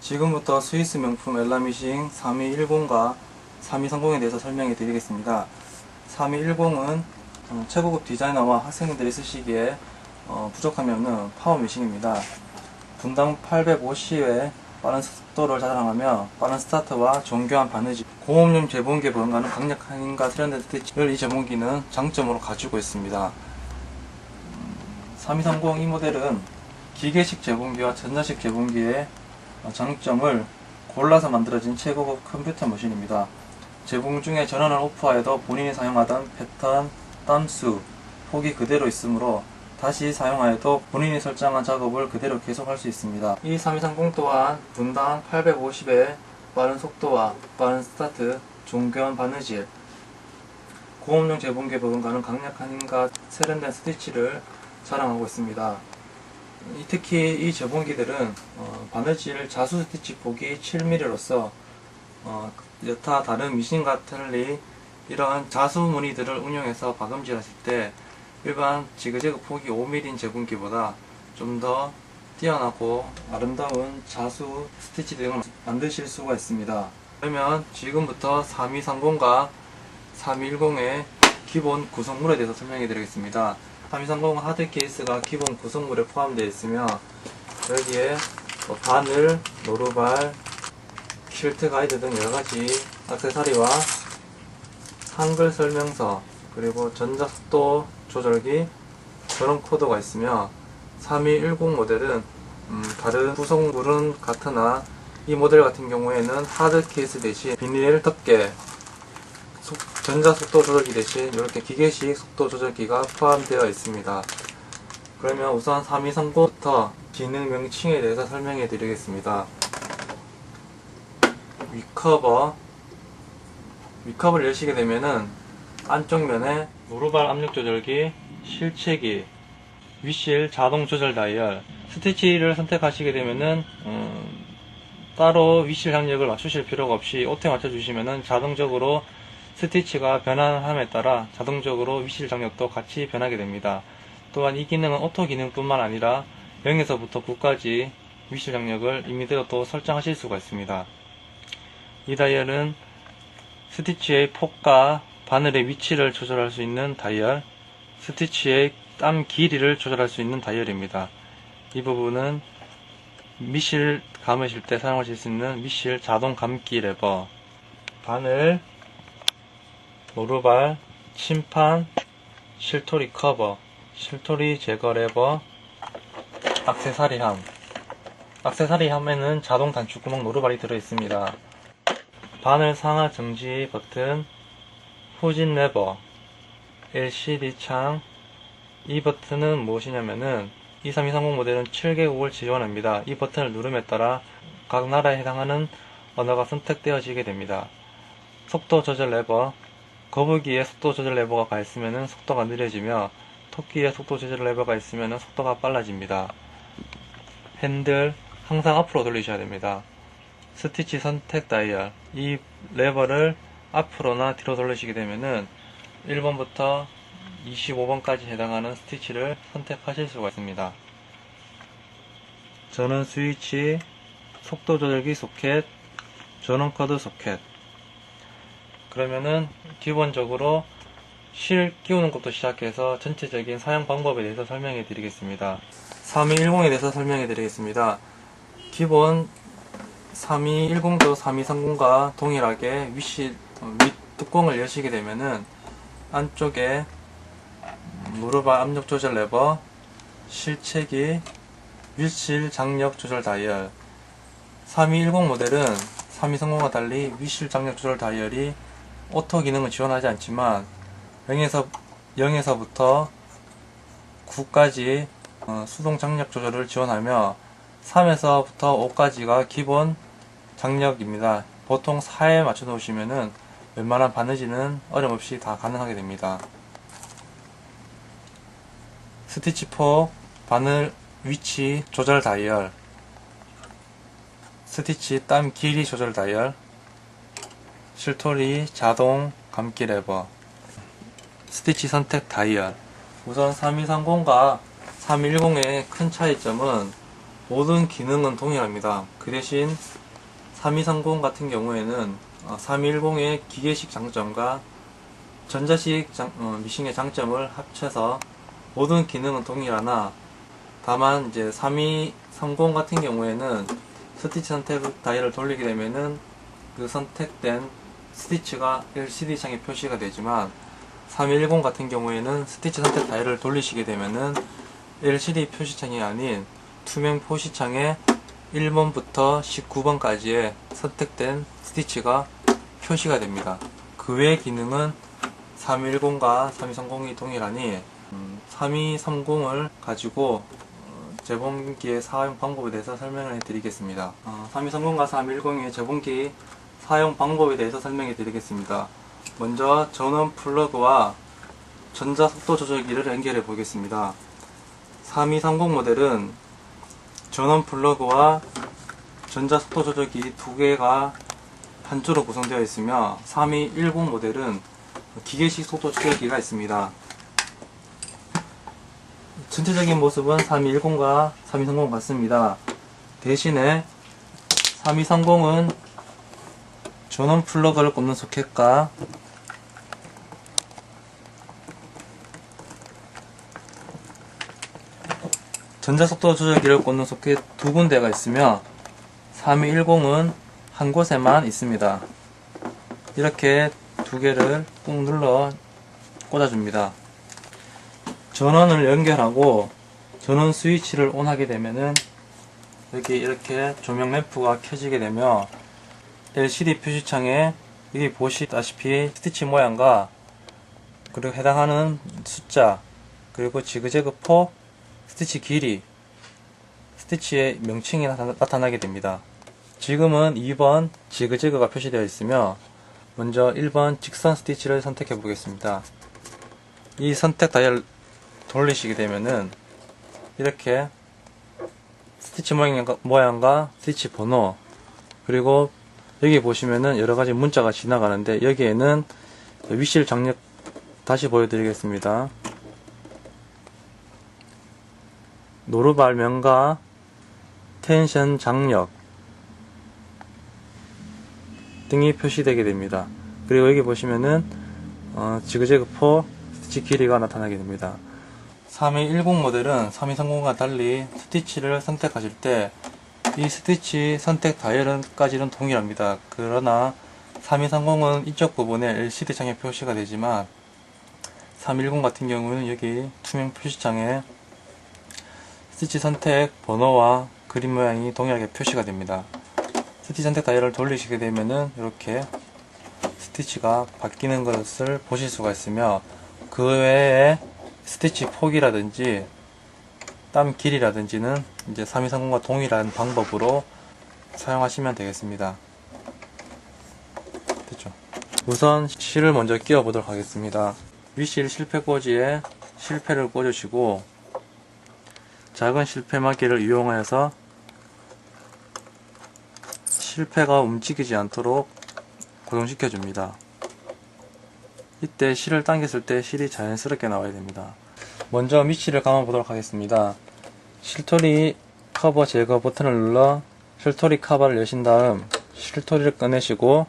지금부터 스위스 명품 엘라미싱 3210과 3230에 대해서 설명해 드리겠습니다. 3210은 어, 최고급 디자이너와 학생들이 쓰시기에 어, 부족하면 파워 미싱입니다. 분당 850의 빠른 속도를 자랑하며 빠른 스타트와 정교한 바느질, 고음용 재봉기에 버금가는 강력한 힘과 세련된 스티치를 이 재봉기는 장점으로 가지고 있습니다. 3230 이 모델은 기계식 재봉기와 전자식 재봉기의 어, 장점을 골라서 만들어진 최고급 컴퓨터 머신입니다. 재봉 중에 전원을 오프하여도 본인이 사용하던 패턴, 땀수, 폭이 그대로 있으므로 다시 사용하여도 본인이 설정한 작업을 그대로 계속할 수 있습니다. 이3230 또한 분당 850의 빠른 속도와 빠른 스타트, 정교한 바느질, 고음용 재봉기에 버금가는 강력한 힘과 세련된 스티치를 자랑하고 있습니다. 이- 특히 이 재봉기들은 어, 바느질 자수 스티치 폭이 7mm로서 어, 여타 다른 미신과 달리 이러한 자수 무늬들을 운용해서 박음질하실 때 일반 지그재그 폭이 5mm인 재봉기보다 좀 더 뛰어나고 아름다운 자수 스티치 등을 만드실 수가 있습니다. 그러면 지금부터 3230과 3210의 기본 구성물에 대해서 설명해 드리겠습니다. 3230은 하드 케이스가 기본 구성물에 포함되어 있으며 여기에 뭐 바늘, 노루발, 킬트 가이드 등 여러가지 액세서리와 한글 설명서 그리고 전자속도 조절기 그런 코드가 있으며 3210 모델은 음, 다른 구성물은 같으나 이 모델 같은 경우에는 하드 케이스 대신 비닐 덮개 속- 전자 속도 조절기 대신 이렇게 기계식 속도 조절기가 포함되어 있습니다. 그러면 우선 3230부터 기능 명칭에 대해서 설명해 드리겠습니다. 위커버 위컵을 열시게 되면은 안쪽 면에 노루발 압력 조절기, 실체기, 위실 자동 조절 다이얼, 스티치를 선택하시게 되면은 음, 따로 위실 장력을 맞추실 필요가 없이 오토에 맞춰주시면은 자동적으로 스티치가 변환함에 따라 자동적으로 위실 장력도 같이 변하게 됩니다. 또한 이 기능은 오토 기능뿐만 아니라 0에서부터 9까지 위실 장력을 임의대로 또 설정하실 수가 있습니다. 이 다이얼은 스티치의 폭과 바늘의 위치를 조절할 수 있는 다이얼, 스티치의 땀 길이를 조절할 수 있는 다이얼입니다. 이 부분은 미실 감으실 때 사용하실 수 있는 미실 자동 감기 레버, 바늘, 노루발, 침판, 실토리 커버, 실토리 제거 레버, 악세사리함. 악세사리함에는 자동 단축구멍 노루발이 들어있습니다. 바늘 상하 정지 버튼, 후진 레버, LCD 창, 이 버튼은 무엇이냐면은 23230 모델은 7개국을 지원합니다. 이 버튼을 누름에 따라 각 나라에 해당하는 언어가 선택되어지게 됩니다. 속도 조절 레버, 거북이에 속도 조절 레버가 가 있으면 속도가 느려지며 토끼에 속도 조절 레버가 있으면 속도가 빨라집니다. 핸들 항상 앞으로 돌리셔야 됩니다. 스티치 선택 다이얼 이 레버를 앞으로나 뒤로 돌리시게 되면은 1번부터 25번까지 해당하는 스티치를 선택하실 수가 있습니다. 전원 스위치, 속도 조절기 소켓, 전원 커드 소켓. 그러면은 기본적으로 실 끼우는 것부터 시작해서 전체적인 사용 방법에 대해서 설명해 드리겠습니다. 3210에 대해서 설명해 드리겠습니다. 기본 3210도 3230과 동일하게 어, 윗 뚜껑을 여시게 되면은 안쪽에 무릎발 압력 조절 레버, 실체기, 윗실 장력 조절 다이얼 3210 모델은 3230과 달리 윗실 장력 조절 다이얼이 오토 기능을 지원하지 않지만 0에서, 0에서부터 9까지 어, 수동 장력 조절을 지원하며 3에서부터 5까지가 기본 장력입니다. 보통 4에 맞춰 놓으시면은 웬만한 바느질은 어려움 없이 다 가능하게 됩니다. 스티치 폭, 바늘 위치 조절 다이얼, 스티치 땀 길이 조절 다이얼, 실토리 자동 감기 레버, 스티치 선택 다이얼. 우선 3230과 310의 큰 차이점은 모든 기능은 동일합니다. 그 대신 3230 같은 경우에는 3210의 기계식 장점과 전자식 장- 어, 미싱의 장점을 합쳐서 모든 기능은 동일하나 다만 이제 3230 같은 경우에는 스티치 선택 다이얼을 돌리게 되면은 그 선택된 스티치가 LCD 창에 표시가 되지만 3210 같은 경우에는 스티치 선택 다이얼을 돌리시게 되면은 LCD 표시창이 아닌 투명 표시창에 1번부터 19번까지의 선택된 스티치가 표시가 됩니다. 그 외의 기능은 3210과 3230이 동일하니 3230을 가지고 어, 재봉기의 사용 방법에 대해서 설명을 해드리겠습니다. 3230과 3210의 재봉기 사용 방법에 대해서 설명해 드리겠습니다. 먼저 전원 플러그와 전자 속도 조절기를 연결해 보겠습니다. 3230 모델은 전원 플러그와 전자 속도 조절기 두 개가 한 줄로 구성되어 있으며 3210 모델은 기계식 속도 조절기가 있습니다. 전체적인 모습은 3210과 3230 같습니다. 대신에 3230은 전원 플러그를 꼽는 소켓과 전자속도 조절기를 꽂는 소켓 두 군데가 있으며 3210은 한 곳에만 있습니다. 이렇게 두 개를 꾹 눌러 꽂아줍니다. 전원을 연결하고 전원 스위치를 온하게 되면은 여기 이렇게 조명 램프가 켜지게 되며 LCD 표시창에 여기 보시다시피 스티치 모양과 그리고 해당하는 숫자 그리고 지그재그 포 스티치 길이 스티치의 명칭이 나타나, 게 됩니다. 지금은 2번 지그재그가 표시되어 있으며 먼저 1번 직선 스티치를 선택해 보겠습니다. 이 선택 다이얼 돌리시게 되면은 이렇게 스티치 모양과 스티치 번호 그리고 여기 보시면은 여러 가지 문자가 지나가는데 여기에는 위실 장력 다시 보여드리겠습니다. 노르발 명과 텐션 장력 등이 표시되게 됩니다. 그리고 여기 보시면은 어, 지그재그 포 스티치 길이가 나타나게 됩니다. 3210 모델은 3230과 달리 스티치를 선택하실 때 이 스티치 선택 다이얼까지는 동일합니다. 그러나 3230은 이쪽 부분에 LCD 창에 표시가 되지만 310 같은 경우는 여기 투명 표시창에 스티치 선택 번호와 그림 모양이 동일하게 표시가 됩니다. 스티치 선택 다이얼을 돌리시게 되면은 이렇게 스티치가 바뀌는 것을 보실 수가 있으며 그 외에 스티치 폭이라든지 땀 길이라든지는 이제 3230과 동일한 방법으로 사용하시면 되겠습니다. 됐죠? 우선 실을 먼저 끼워 보도록 하겠습니다. 위실 실패 꽂이에 실패를 꽂으시고 작은 실패막이를 이용하여서 실패가 움직이지 않도록 고정시켜 줍니다. 이때 실을 당겼을 때 실이 자연스럽게 나와야 됩니다. 먼저 밑실을 감아 보도록 하겠습니다. 실토리 커버 제거 버튼을 눌러 실토리 커버를 여신 다음 실토리를 꺼내시고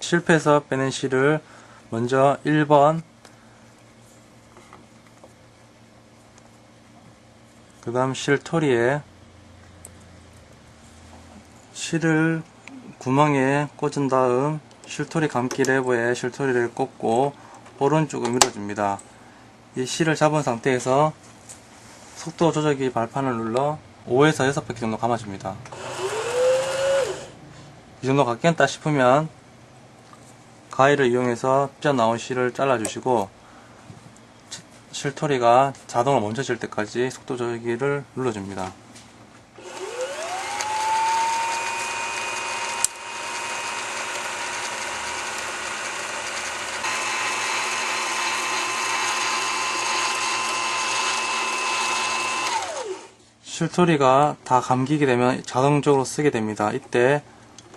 실패해서 빼낸 실을 먼저 1번 그 다음 실토리에 실을 구멍에 꽂은 다음 실토리 감기 레버에 실토리를 꽂고 오른쪽을 밀어줍니다. 이 실을 잡은 상태에서 속도 조절기 발판을 눌러 5에서 6바퀴 정도 감아줍니다. 이 정도 감겠다 싶으면 가위를 이용해서 삐져나온 실을 잘라주시고 실토리가 자동으로 멈춰질 때까지 속도 조절기를 눌러줍니다. 실토리가 다 감기게 되면 자동적으로 쓰게 됩니다. 이때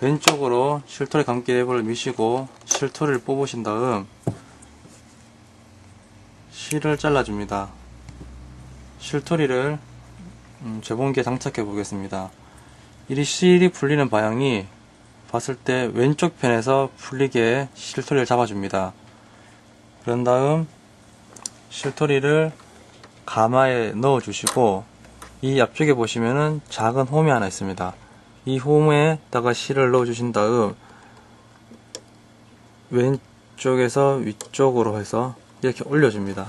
왼쪽으로 실토리 감기 레버를 미시고 실토리를 뽑으신 다음 실을 잘라줍니다. 실토리를 음, 재봉기에 장착해 보겠습니다. 이 실이 풀리는 방향이 봤을 때 왼쪽 편에서 풀리게 실토리를 잡아줍니다. 그런 다음 실토리를 가마에 넣어 주시고 이 앞쪽에 보시면은 작은 홈이 하나 있습니다. 이 홈에다가 실을 넣어 주신 다음 왼쪽에서 위쪽으로 해서 이렇게 올려줍니다.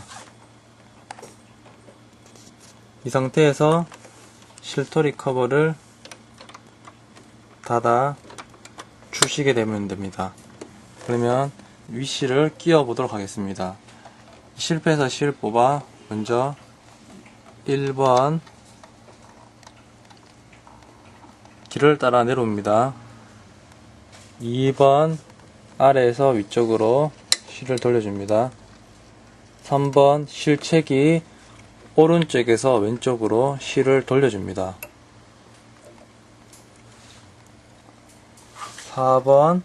이 상태에서 실토리 커버를 닫아 주시게 되면 됩니다. 그러면 위실을 끼워 보도록 하겠습니다. 실패해서 실 뽑아 먼저 1번 길을 따라 내려옵니다. 2번 아래에서 위쪽으로 실을 돌려줍니다. 3번 실책이 오른쪽에서 왼쪽으로 실을 돌려줍니다. 4번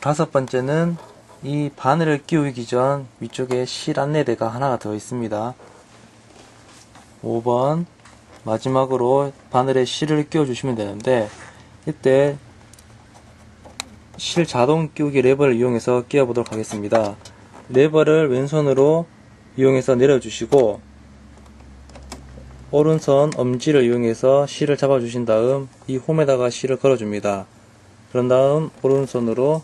다섯 번째는 이 바늘을 끼우기 전 위쪽에 실 안내대가 하나가 더 있습니다. 5번 마지막으로 바늘에 실을 끼워 주시면 되는데 이때 실 자동 끼우기 레버를 이용해서 끼워 보도록 하겠습니다. 레버를 왼손으로 이용해서 내려주시고 오른손 엄지를 이용해서 실을 잡아 주신 다음 이 홈에다가 실을 걸어 줍니다. 그런 다음 오른손으로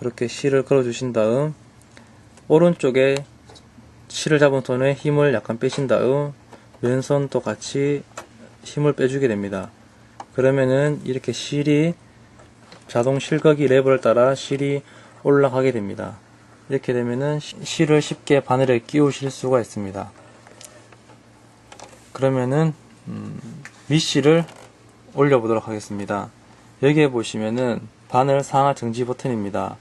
이렇게 실을 걸어 주신 다음 오른쪽에 실을 잡은 손에 힘을 약간 빼신 다음 왼손도 같이 힘을 빼주게 됩니다. 그러면은 이렇게 실이 자동 실거기 레버를 따라 실이 올라가게 됩니다. 이렇게 되면은 시- 실을 쉽게 바늘에 끼우실 수가 있습니다. 그러면은 음, 밑실을 올려보도록 하겠습니다. 여기에 보시면은 바늘 상하 정지 버튼입니다.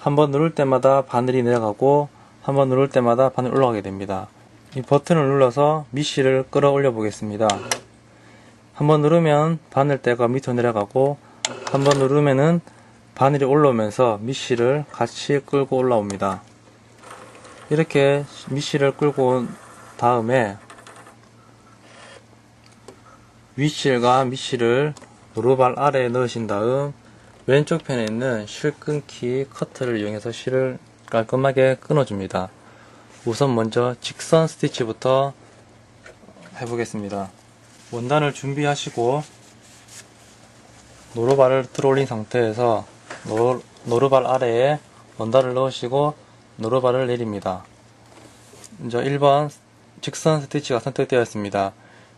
한번 누를 때마다 바늘이 내려가고 한번 누를 때마다 바늘이 올라가게 됩니다. 이 버튼을 눌러서 밑실을 끌어올려 보겠습니다. 한번 누르면 바늘대가 밑으로 내려가고 한번 누르면은 바늘이 올라오면서 밑실을 같이 끌고 올라옵니다. 이렇게 밑실을 끌고 온 다음에 윗실과 밑실을 노루발 아래에 넣으신 다음 왼쪽 편에 있는 실 끊기 커트를 이용해서 실을 깔끔하게 끊어줍니다. 우선 먼저 직선 스티치부터 해보겠습니다. 원단을 준비하시고 노루발을 들어올린 상태에서 노루, 노루발 아래에 원단을 넣으시고 노루발을 내립니다. 먼저 1번 직선 스티치가 선택되어 있습니다.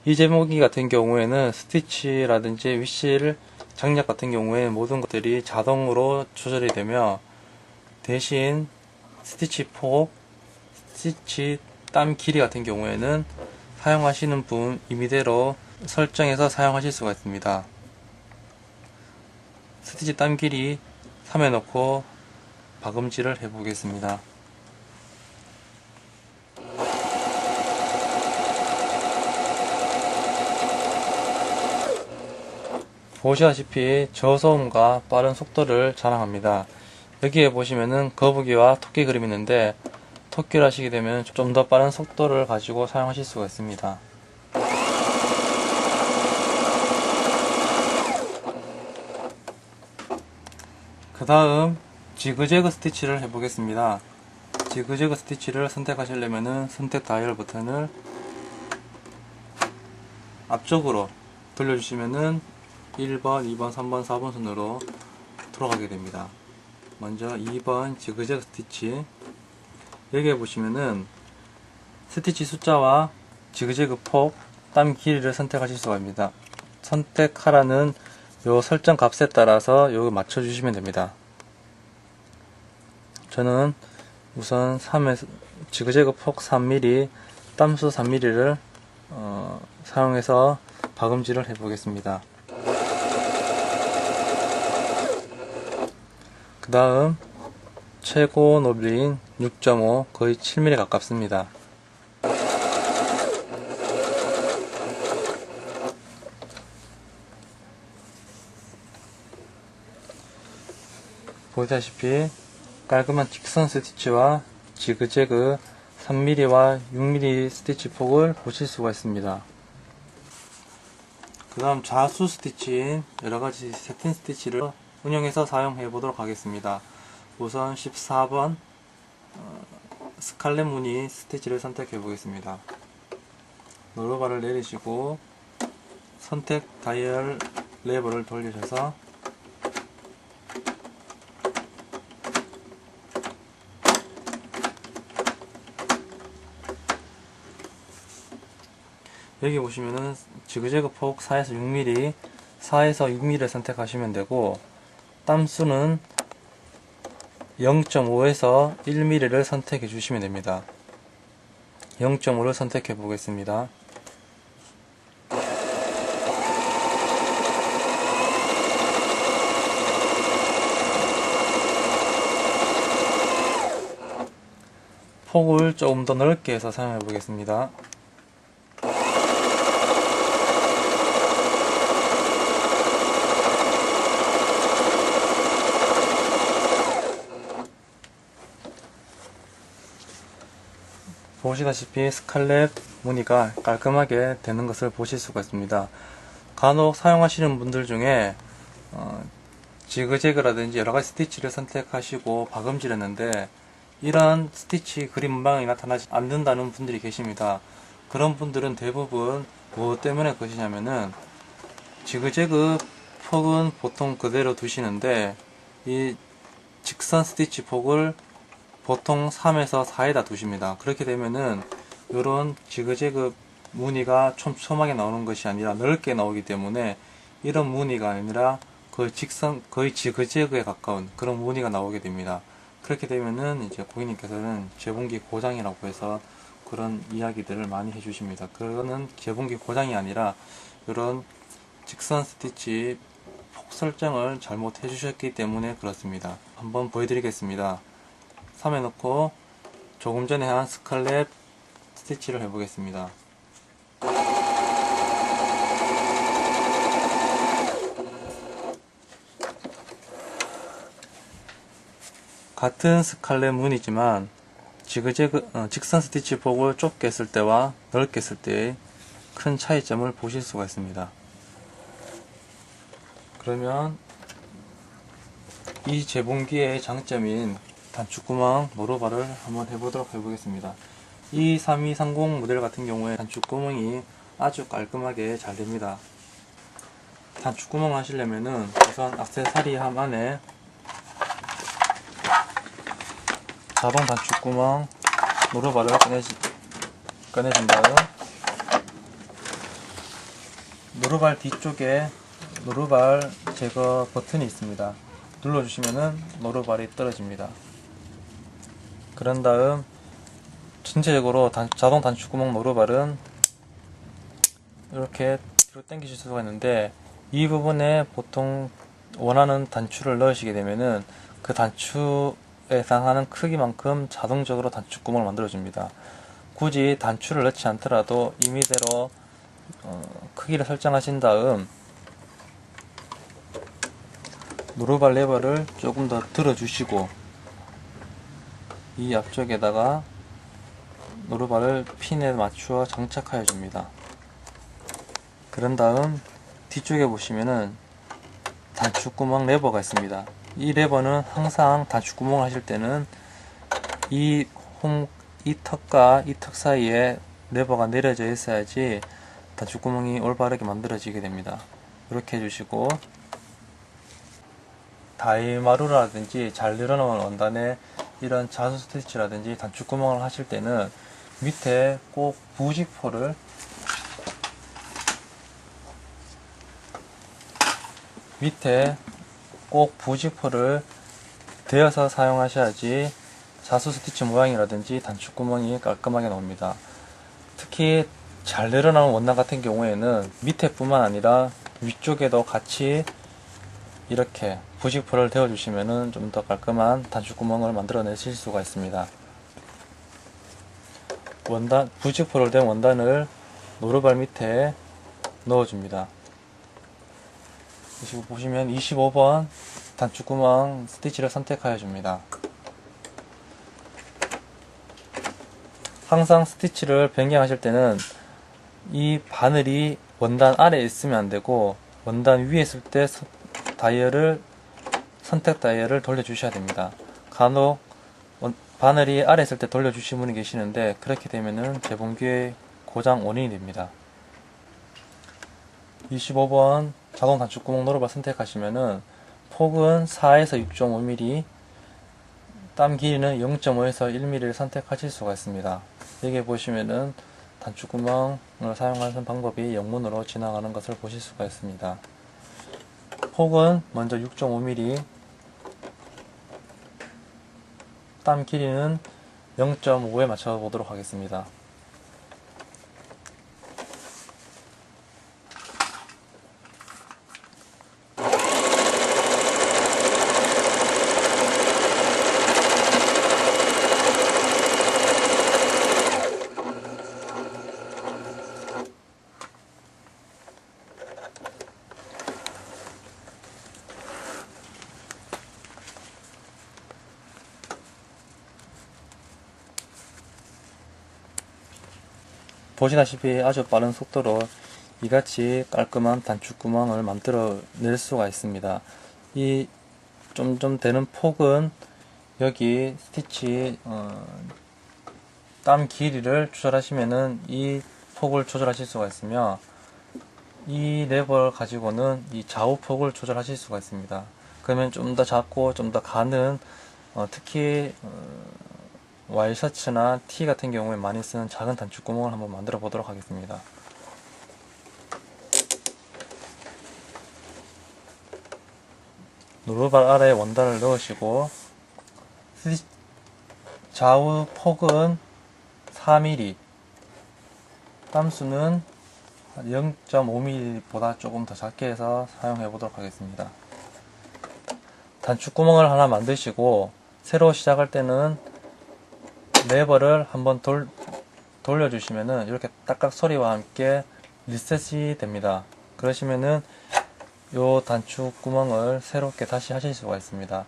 이 제목이 같은 경우에는 스티치라든지 위실 장력 같은 경우에 모든 것들이 자동으로 조절이 되며 대신 스티치 폭, 스티치 땀 길이 같은 경우에는 사용하시는 분 임의대로 설정해서 사용하실 수가 있습니다. 스티치 땀 길이 3에 넣고 박음질을 해보겠습니다. 보시다시피 저소음과 빠른 속도를 자랑합니다. 여기에 보시면은 거북이와 토끼 그림이 있는데 토끼를 하시게 되면 좀 더 빠른 속도를 가지고 사용하실 수가 있습니다. 그 다음 지그재그 스티치를 해보겠습니다. 지그재그 스티치를 선택하시려면 선택 다이얼 버튼을 앞쪽으로 돌려주시면은 1번, 2번, 3번, 4번 순으로 돌아가게 됩니다. 먼저 2번 지그재그 스티치 여기에 보시면은 스티치 숫자와 지그재그 폭, 땀 길이를 선택하실 수가 있습니다. 선택하라는 요 설정 값에 따라서 요거 맞춰주시면 됩니다. 저는 우선 3에 지그재그 폭 3mm, 땀수 3mm를 어, 사용해서 박음질을 해보겠습니다. 그 다음 최고 높이인 6.5 거의 7mm 가깝습니다. 보시다시피 깔끔한 직선 스티치와 지그재그 3mm와 6mm 스티치 폭을 보실 수가 있습니다. 그 다음 자수 스티치인 여러가지 세틴 스티치를 운영해서 사용해 보도록 하겠습니다. 우선 14번 어, 스칼렛 무늬 스티치를 선택해 보겠습니다. 노루바를 내리시고 선택 다이얼 레버를 돌리셔서 여기 보시면은 지그재그 폭 4에서 6mm 4에서 6mm를 선택하시면 되고 땀수는 0.5에서 1mm를 선택해 주시면 됩니다. 0.5를 선택해 보겠습니다. 폭을 조금 더 넓게 해서 사용해 보겠습니다 보시다시피 스칼렛 무늬가 깔끔하게 되는 것을 보실 수가 있습니다. 간혹 사용하시는 분들 중에 어, 지그재그라든지 여러가지 스티치를 선택하시고 박음질 했는데 이런 스티치 그림 문방이 나타나지 않는다는 분들이 계십니다. 그런 분들은 대부분 무엇 때문에 그러시냐면은 지그재그 폭은 보통 그대로 두시는데 이 직선 스티치 폭을 보통 3에서 4에다 두십니다. 그렇게 되면은 이런 지그재그 무늬가 촘촘하게 나오는 것이 아니라 넓게 나오기 때문에 이런 무늬가 아니라 거의 직선, 거의 지그재그에 가까운 그런 무늬가 나오게 됩니다. 그렇게 되면은 이제 고객님께서는 재봉기 고장이라고 해서 그런 이야기들을 많이 해주십니다. 그거는 재봉기 고장이 아니라 이런 직선 스티치 폭 설정을 잘못 해주셨기 때문에 그렇습니다. 한번 보여드리겠습니다. 3에 넣고 조금 전에 한 스칼렛 스티치를 해보겠습니다. 같은 스칼렛 무늬지만 지그재그 어, 직선 스티치 폭을 좁게 쓸 때와 넓게 쓸 때의 큰 차이점을 보실 수가 있습니다. 그러면 이 재봉기의 장점인 단축구멍 노로바를 한번 해보도록 해보겠습니다. 이 3230 모델 같은 경우에 단축구멍이 아주 깔끔하게 잘 됩니다. 단축구멍 하시려면은 우선 악세사리 함 안에 자동 단축구멍 노로바를 꺼내시, 꺼내신 다음 노루발 뒤쪽에 노루발 제거 버튼이 있습니다. 눌러주시면은 노루발이 떨어집니다. 그런 다음 전체적으로 단- 자동 단축 구멍 노루발은 이렇게 뒤로 당기실 수가 있는데 이 부분에 보통 원하는 단추를 넣으시게 되면은 그 단추에 해당하는 크기만큼 자동적으로 단축 구멍을 만들어줍니다. 굳이 단추를 넣지 않더라도 임의대로 어, 크기를 설정하신 다음 노루발 레버를 조금 더 들어주시고 이 앞쪽에다가 노루발을 핀에 맞추어 장착하여 줍니다. 그런 다음 뒤쪽에 보시면은 단축구멍 레버가 있습니다. 이 레버는 항상 단축구멍을 하실 때는 이 홈, 이 턱과 이 턱 사이에 레버가 내려져 있어야지 단축구멍이 올바르게 만들어지게 됩니다. 이렇게 해주시고 다이마루라든지 잘 늘어놓은 원단에 이런 자수 스티치라든지 단축구멍을 하실 때는 밑에 꼭 부직포를 밑에 꼭 부직포를 대어서 사용하셔야지 자수 스티치 모양이라든지 단축구멍이 깔끔하게 나옵니다. 특히 잘 늘어나는 원단 같은 경우에는 밑에 뿐만 아니라 위쪽에도 같이 이렇게 부직포를 대어 주시면은 좀더 깔끔한 단축구멍을 만들어내실 수가 있습니다. 원단 부직포를 댄 원단을 노루발 밑에 넣어줍니다. 보시면 25번 단축구멍 스티치를 선택하여 줍니다. 항상 스티치를 변경하실 때는 이 바늘이 원단 아래에 있으면 안 되고 원단 위에 있을 때 서- 다이얼을 선택 다이얼을 돌려주셔야 됩니다. 간혹 원- 바늘이 아래 있을 때 돌려주신 분이 계시는데 그렇게 되면은 재봉기의 고장 원인이 됩니다. 25번 자동 단축구멍 노루바 선택하시면은 폭은 4에서 6.5mm, 땀 길이는 0.5에서 1mm를 선택하실 수가 있습니다. 여기 보시면은 단축구멍을 사용하는 방법이 영문으로 지나가는 것을 보실 수가 있습니다. 폭은 먼저 6.5mm, 땀 길이는 0.5에 맞춰 보도록 하겠습니다. 보시다시피 아주 빠른 속도로 이같이 깔끔한 단축 구멍을 만들어 낼 수가 있습니다. 이 좀좀 되는 폭은 여기 스티치 어, 땀 길이를 조절하시면은 이 폭을 조절하실 수가 있으며 이 레버를 가지고는 이 좌우 폭을 조절하실 수가 있습니다. 그러면 좀 더 작고 좀 더 가는 어, 특히 어, 와이셔츠나 티 같은 경우에 많이 쓰는 작은 단축구멍을 한번 만들어 보도록 하겠습니다. 노루발 아래에 원단을 넣으시고 좌우 폭은 4mm 땀수는 0.5mm보다 조금 더 작게 해서 사용해 보도록 하겠습니다. 단축구멍을 하나 만드시고 새로 시작할 때는 레버를 한번 돌, 돌려주시면은 이렇게 딱딱 소리와 함께 리셋이 됩니다. 그러시면은 요 단축 구멍을 새롭게 다시 하실 수가 있습니다.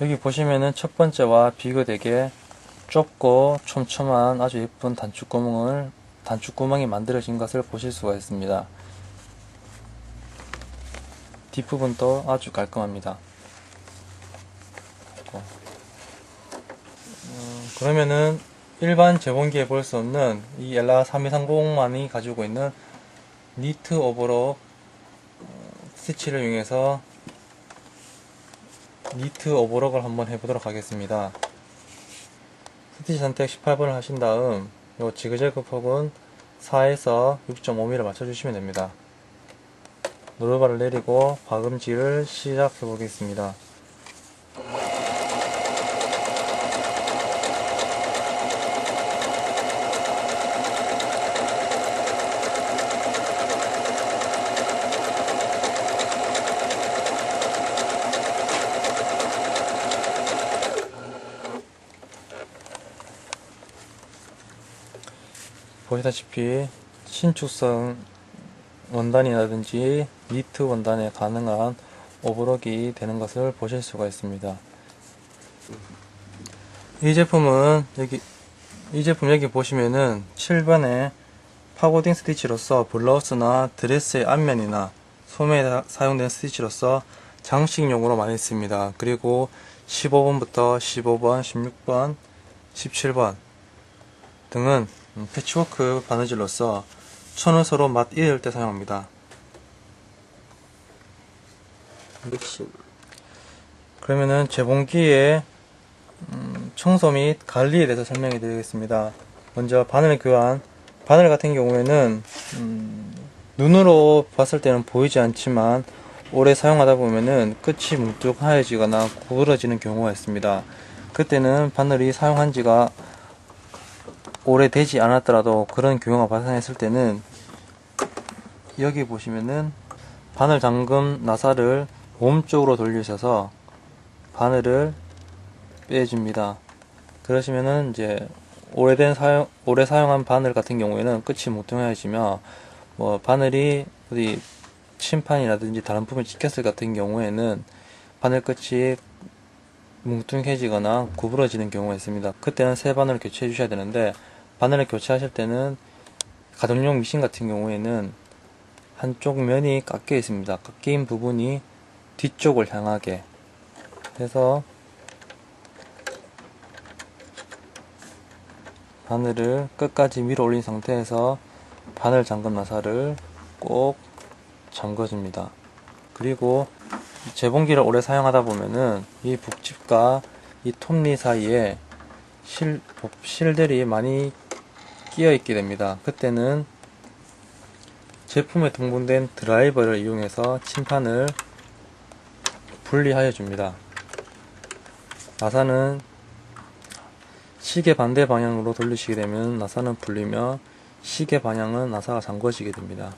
여기 보시면은 첫 번째와 비교되게 좁고 촘촘한 아주 예쁜 단축구멍을 단축구멍이 만들어진 것을 보실 수가 있습니다. 뒷부분도 아주 깔끔합니다. 어, 그러면은 일반 재봉기에 볼 수 없는 이 엘라 3230만이 가지고 있는 니트 오버로 어, 스티치를 이용해서 니트 오버럭을 한번 해보도록 하겠습니다. 스티치 선택 18번을 하신 다음 요 지그재그 폭은 4에서 6.5mm 맞춰주시면 됩니다. 노르바를 내리고 박음질을 시작해 보겠습니다. 보시다시피 신축성 원단이라든지 니트 원단에 가능한 오버럭이 되는 것을 보실 수가 있습니다. 이 제품은 여기 이 제품 여기 보시면은 7번에 파고딩 스티치로서 블라우스나 드레스의 앞면이나 소매에 사용되는 스티치로서 장식용으로 많이 씁니다. 그리고 15번부터 15번, 16번, 17번 등은 음, 패치워크 바느질로서 천을 서로 맞 이을 때 사용합니다. 그러면은 재봉기의 음, 청소 및 관리에 대해서 설명해 드리겠습니다. 먼저 바늘 교환. 바늘 같은 경우에는 음, 눈으로 봤을 때는 보이지 않지만 오래 사용하다 보면은 끝이 뭉뚝 하얘지거나 구부러지는 경우가 있습니다. 그때는 바늘이 사용한 지가 오래되지 않았더라도 그런 경우가 발생했을 때는 여기 보시면은 바늘 잠금 나사를 몸쪽으로 돌리셔서 바늘을 빼줍니다. 그러시면은 이제 오래된 사용 오래 사용한 바늘 같은 경우에는 끝이 뭉퉁해지며 뭐 바늘이 어디 침판이라든지 다른 부분이 찍혔을 같은 경우에는 바늘 끝이 뭉퉁해지거나 구부러지는 경우가 있습니다. 그때는 새 바늘을 교체해 주셔야 되는데 바늘을 교체하실 때는 가정용 미신 같은 경우에는 한쪽 면이 깎여 있습니다. 깎인 부분이 뒤쪽을 향하게 해서 바늘을 끝까지 밀어 올린 상태에서 바늘 잠금 나사를 꼭 잠궈줍니다. 그리고 재봉기를 오래 사용하다 보면은 이 북집과 이 톱니 사이에 실, 실들이 많이 끼어 있게 됩니다. 그때는 제품에 동봉된 드라이버를 이용해서 침판을 분리하여 줍니다. 나사는 시계 반대 방향으로 돌리시게 되면 나사는 풀리며 시계 방향은 나사가 잠궈지게 됩니다.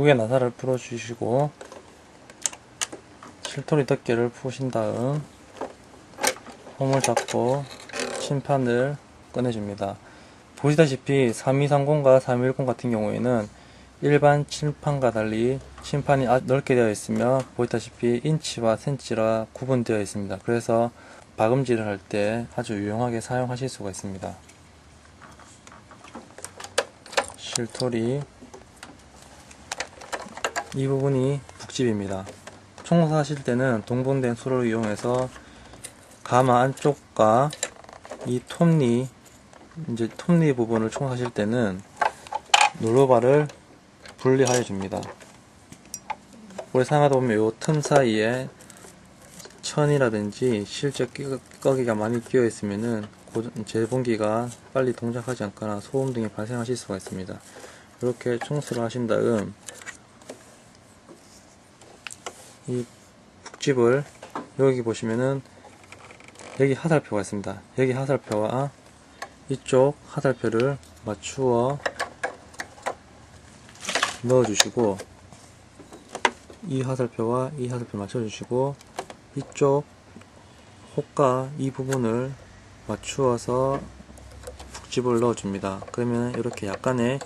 두 개 나사를 풀어주시고 실토리 덮개를 푸신 다음 홈을 잡고 침판을 꺼내줍니다. 보시다시피 3230과 3210 같은 경우에는 일반 침판과 달리 침판이 넓게 되어 있으며 보시다시피 인치와 센치라 구분되어 있습니다. 그래서 박음질을 할 때 아주 유용하게 사용하실 수가 있습니다. 실토리 이 부분이 북집입니다. 청소 하실 때는 동봉된 수를 이용해서 가마 안쪽과 이 톱니 이제 톱니 부분을 청소하실 때는 눌러바를 분리하여 줍니다. 오래 사용하다 보면 요틈 사이에 천이라든지 실적 꺼기가 많이 끼어 있으면은 재봉기가 빨리 동작하지 않거나 소음 등이 발생하실 수가 있습니다. 이렇게 청소를 하신 다음 이 북집을 여기 보시면은 여기 하살표가 있습니다. 여기 하살표와 이쪽 하살표를 맞추어 넣어주시고 이 하살표와 이 하살표 맞춰주시고 이쪽 호가 이 부분을 맞추어서 북집을 넣어줍니다. 그러면 이렇게 약간의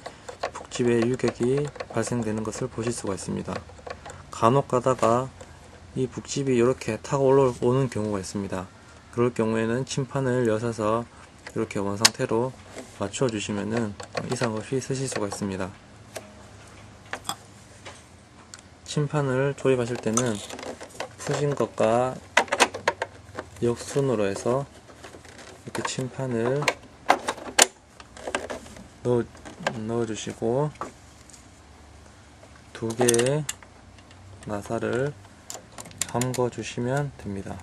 북집의 유격이 발생되는 것을 보실 수가 있습니다. 간혹 가다가 이 북집이 이렇게 타고 올라오는 경우가 있습니다. 그럴 경우에는 침판을 여셔서 이렇게 원상태로 맞춰 주시면은 이상 없이 쓰실 수가 있습니다. 침판을 조립하실 때는 푸신 것과 역순으로 해서 이렇게 침판을 넣어, 넣어 주시고 두 개의 나사를 잠궈 주시면 됩니다.